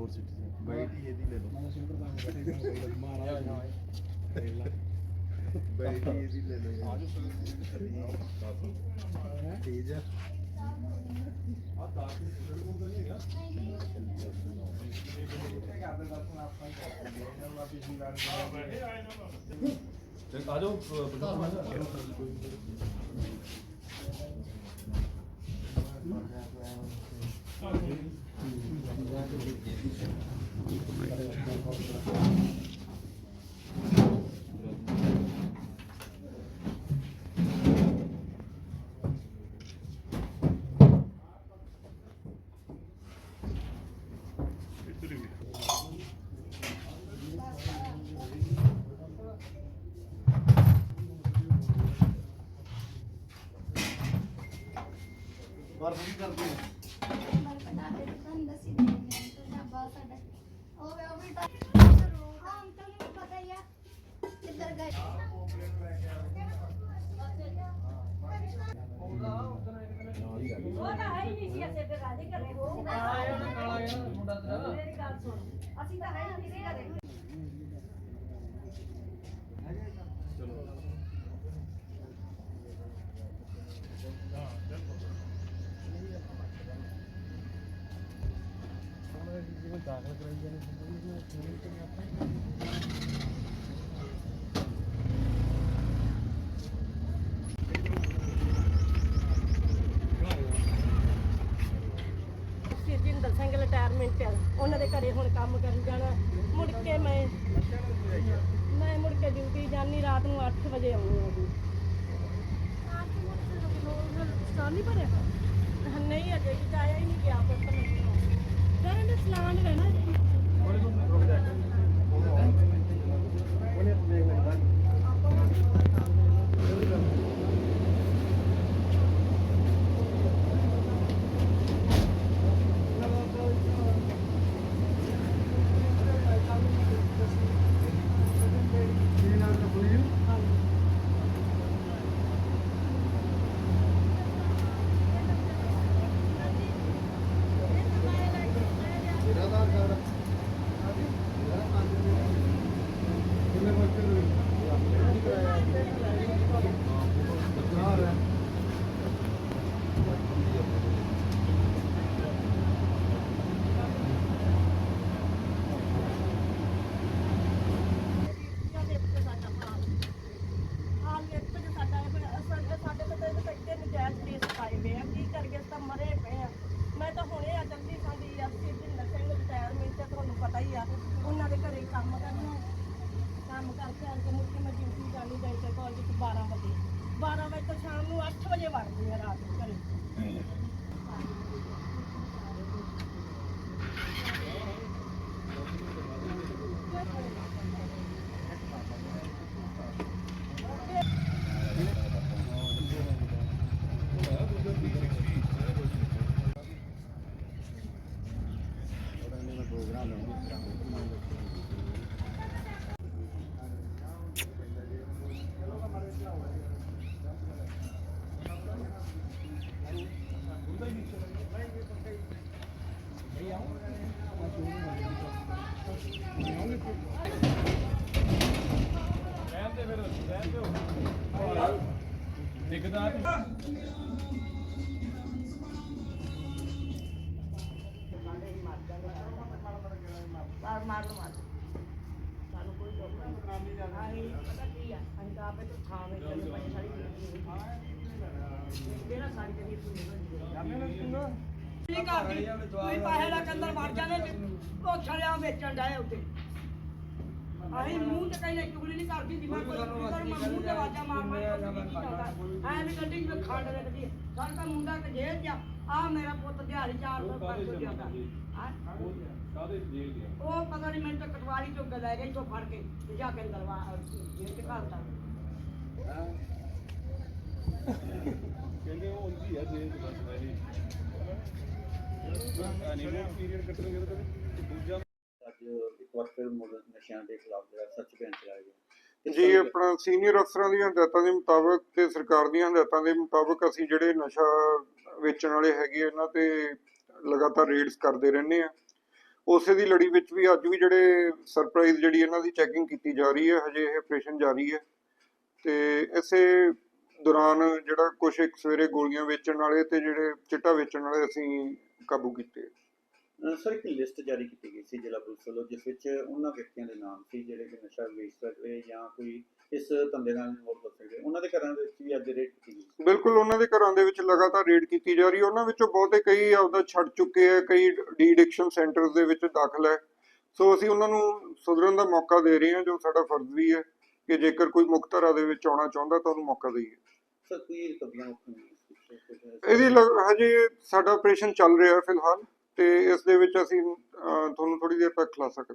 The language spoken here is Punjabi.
4 ਸਿਟੀਜ਼ਨ ਬੈਠੀ ਇਹਦੀ ਲੈ ਲਓ। ਬੈਠੇ ਇਹਦੀ ਲੈ ਲਓ। ਤੇਜ ਆ। ਆ ਜਾਓ ਤਾਂ ਤੁਹਾਨੂੰ ਦੱਸੀ ਦੇ ਨੇ ਤਾਂ ਡੱਬਾ ਸਾਡਾ ਉਹ ਵੇ ਉਹ ਵੀ ਤਾਂ ਹਾਂ ਤੁਹਾਨੂੰ ਵੀ ਪਤਾ ਹੀ ਆ ਕਿੱਧਰ ਗਏ ਉਹ ਤਾਂ ਹੈ ਹੀ ਨਹੀਂ ਸੀ ਅਸੀਂ ਤੇ ਰਾਜੀ ਘਰੇ ਹੋ ਕਾਲਾ ਇਹ ਕਾਲਾ ਇਹ ਮੁੰਡਾ ਤੇਰਾ ਮੇਰੀ ਗੱਲ ਸੁਣ ਅਸੀਂ ਤਾਂ ਹੈ ਹੀ ਨਹੀਂ ਸੀ ਘਰੇ। ਜਿਵੇਂ ਦਾਖਲ ਕਰਾਈ ਜਾਣੇ ਜਿੰਦਰ ਸਿੰਘ ਰਿਟਾਇਰਮੈਂਟ ਆ। ਉਹਨਾਂ ਦੇ ਘਰੇ ਹੁਣ ਕੰਮ ਕਰਨ ਜਾਣਾ। ਮੁੜ ਕੇ ਮੈਂ ਮੈਂ ਮੁੜ ਕੇ ਡਿਊਟੀ ਜਾਨੀ ਰਾਤ ਨੂੰ 8 ਵਜੇ ਆਉਂਦੀ ਹਾਂ। ਜੀ ਨਹੀਂ ਭਰਿਆ ਨਹੀਂ ਅਜੇ ਵੀ ਆਇਆ ਹੀ ਨਹੀਂ ਗਿਆ ਪੁੱਤ ਮੈਨੂੰ। ਜਰਾਂ ਕਰਕੇ ਆ ਕੇ ਮੁੜ ਕੇ ਮੈਂ ਡਿਊਟੀ ਜਾਣੀ ਜਾਈ ਤੇ ਕਾਲਜ ਚ 12 ਵਜੇ 12 ਵਜੇ ਤੋਂ ਸ਼ਾਮ ਨੂੰ 8 ਵਜੇ ਵੜਦੀ ਆ ਰਾਤ ਨੂੰ ਘਰੇ ਮਾਰ ਮਾਰ ਲਓ, ਮਾਰ ਸਾਨੂੰ ਕੋਈ ਦੁੱਖ ਨਹੀਂ। ਆਹੀ ਪਤਾ ਕੀ ਆ? ਅਸੀਂ ਤਾਂ ਆਪੇ ਤੋਂ ਥਾਂ ਵਿੱਚ ਚੱਲੇ ਪਏ ਸਾਰੀ ਜ਼ਿੰਦਗੀ ਮੇਰਾ ਸਾਰੀ ਕਦੀ ਨਹੀਂ। ਕਰਦੀ ਤੁਸੀਂ ਪੈਸੇ ਦਾ ਕੰਦਰ ਵੜ ਜਾਂਦੇ ਉਹ ਛੜਿਆ ਵੇਚਣ ਡਾਏ ਉੱਤੇ। ਅਸੀਂ ਮੂੰਹ ਤੇ ਕਹਿੰਦੇ ਚੁਗਲੀ ਨਹੀਂ ਕਰਦੀ ਜਿਵੇਂ ਕੋਈ ਕਰ ਮੈਂ ਮੂੰਹ ਤੇ ਵਾਜਾ ਮਾਰ ਮਾਰ ਕੇ ਕੀ ਚੱਲਦਾ ਐ ਵੀ ਗੱਡੀ ਵਿੱਚ ਖੰਡ ਰੱਖਦੀ ਸਾਡਾ ਤਾਂ ਮੁੰਡਾ ਕਿ ਜੇਲ੍ਹ ਜਾ ਆ। ਮੇਰਾ ਪੁੱਤ ਦਿਹਾੜੀ 400 500 ਦਿੰਦਾ ਹਾਂ? ਕਾਦੇ ਜੇਲ੍ਹ ਗਿਆ ਉਹ ਪਤਾ ਨਹੀਂ ਮੈਨੂੰ ਤਾਂ ਕਟਵਾਰੀ ਚੋਂ ਲੈ ਗਏ ਇੱਥੋਂ ਫੜ ਕੇ ਤੇ ਜਾ ਕੇ ਅੰਦਰ ਵਾ ਜੇਲ੍ਹ ਚ ਘਾਲਤਾ। ਕਹਿੰਦੇ ਉਹ ਹੁੰਦੀ ਆ ਜੇਲ੍ਹ ਚ ਬਸ ਵੈਸੇ ਹਨੀਮੂਨ ਪੀਰੀਅਡ ਕੱਟਣਗੇ ਤਾਂ ਕਦੇ। ਦੂਜਾ ਅੱਜ ਇੱਕ ਵਾਰ ਫਿਰ ਮੁੜ ਨਸ਼ਿਆਂ ਦੇ ਖਿਲਾਫ ਜਿਹੜਾ ਸੱਚ ਬਿਆਨ ਚਲਾਇਆ ਗਿਆ ਤੇ ਜੀ ਆਪਣਾ ਸੀਨੀਅਰ ਅਫਸਰਾਂ ਦੀਆਂ ਹਦਾਇਤਾਂ ਦੇ ਮੁਤਾਬਕ ਤੇ ਸਰਕਾਰ ਦੀਆਂ ਹਦਾਇਤਾਂ ਦੇ ਮੁਤਾਬਕ ਅਸੀਂ ਜਿਹੜੇ ਨਸ਼ਾ ਵੇਚਣ ਵਾਲੇ ਹੈਗੇ ਇਹਨਾਂ ਤੇ ਲਗਾਤਾਰ ਰੇਡਸ ਕਰਦੇ ਰਹਿੰਦੇ ਆ। ਉਸੇ ਦੀ ਲੜੀ ਵਿੱਚ ਵੀ ਅੱਜ ਵੀ ਜਿਹੜੇ ਸਰਪ੍ਰਾਈਜ਼ ਜਿਹੜੀ ਇਹਨਾਂ ਦੀ ਚੈਕਿੰਗ ਕੀਤੀ ਜਾ ਰਹੀ ਹੈ ਹਜੇ ਇਹ ਆਪਰੇਸ਼ਨ ਜਾਰੀ ਹੈ। ਤੇ ਇਸੇ ਦੌਰਾਨ ਜਿਹੜਾ ਕੁਝ ਇੱਕ ਸਵੇਰੇ ਗੋਲੀਆਂ ਵੇਚਣ ਵਾਲੇ ਤੇ ਜਿਹੜੇ ਚਿੱਟਾ ਵੇਚਣ ਵਾਲੇ ਅਸੀਂ ਕਾਬੂ ਕੀਤੇ ਸਰ ਇੱਕ ਲਿਸਟ ਜਾਰੀ ਕੀਤੀ ਗਈ ਸੀ ਜ਼ਿਲ੍ਹਾ ਪੁਲਿਸ ਵੱਲੋਂ ਜਿਸ ਵਿੱਚ ਉਹਨਾਂ ਵਿਅਕਤੀਆਂ ਦੇ ਨਾਮ ਸੀ ਜਿਹੜੇ ਕਿ ਨਸ਼ਾ ਵੇਚ ਸਕਦੇ ਜਾਂ ਕੋਈ ਇਸ ਧੰਦੇ ਨਾਲ ਇਨਵੋਲਵ ਹੋ ਸਕਦੇ। ਉਹਨਾਂ ਦੇ ਘਰਾਂ ਦੇ ਵਿੱਚ ਵੀ ਅੱਜ ਰੇਡ ਕੀਤੀ ਗਈ ਬਿਲਕੁਲ ਉਹਨਾਂ ਦੇ ਘਰਾਂ ਦੇ ਵਿੱਚ ਲਗਾਤਾਰ ਰੇਡ ਕੀਤੀ ਜਾ ਰਹੀ ਹੈ। ਉਹਨਾਂ ਵਿੱਚੋਂ ਬਹੁਤੇ ਕਈ ਆਪਦਾ ਛੱਡ ਚੁੱਕੇ ਆ ਕਈ ਡੀ ਐਡਿਕਸ਼ਨ ਸੈਂਟਰਸ ਦੇ ਵਿੱਚ ਦਾਖਲ ਹੈ। ਸੋ ਅਸੀਂ ਉਹਨਾਂ ਨੂੰ ਸੁਧਰਨ ਦਾ ਮੌਕਾ ਦੇ ਰਹੇ ਹਾਂ ਜੋ ਸਾਡਾ ਫਰਜ਼ ਵੀ ਹੈ ਕਿ ਜੇਕਰ ਕੋਈ ਮੁੱਖ ਧਾਰਾ ਦੇ ਵਿੱਚ ਆਉਣਾ ਚਾਹੁੰਦਾ ਤਾਂ ਉਹਨੂੰ ਮੌਕਾ ਦੇਈਏ। ਸਰ ਕੋਈ ਰਿਕਵਰੀਆਂ ਇਹਦੀ ਹਜੇ ਸਾਡਾ ਆਪਰੇਸ਼ਨ ਚੱਲ ਰਿਹਾ ਹੈ ਫਿਲਹਾਲ। ਤੇ ਇਸ ਦੇ ਵਿੱਚ ਅਸੀਂ ਅਹ, ਤੁਹਾਨੂੰ ਥੋੜੀ ਦੇਰ ਤੱਕ ਖਿਲਾ ਸਕਦੇ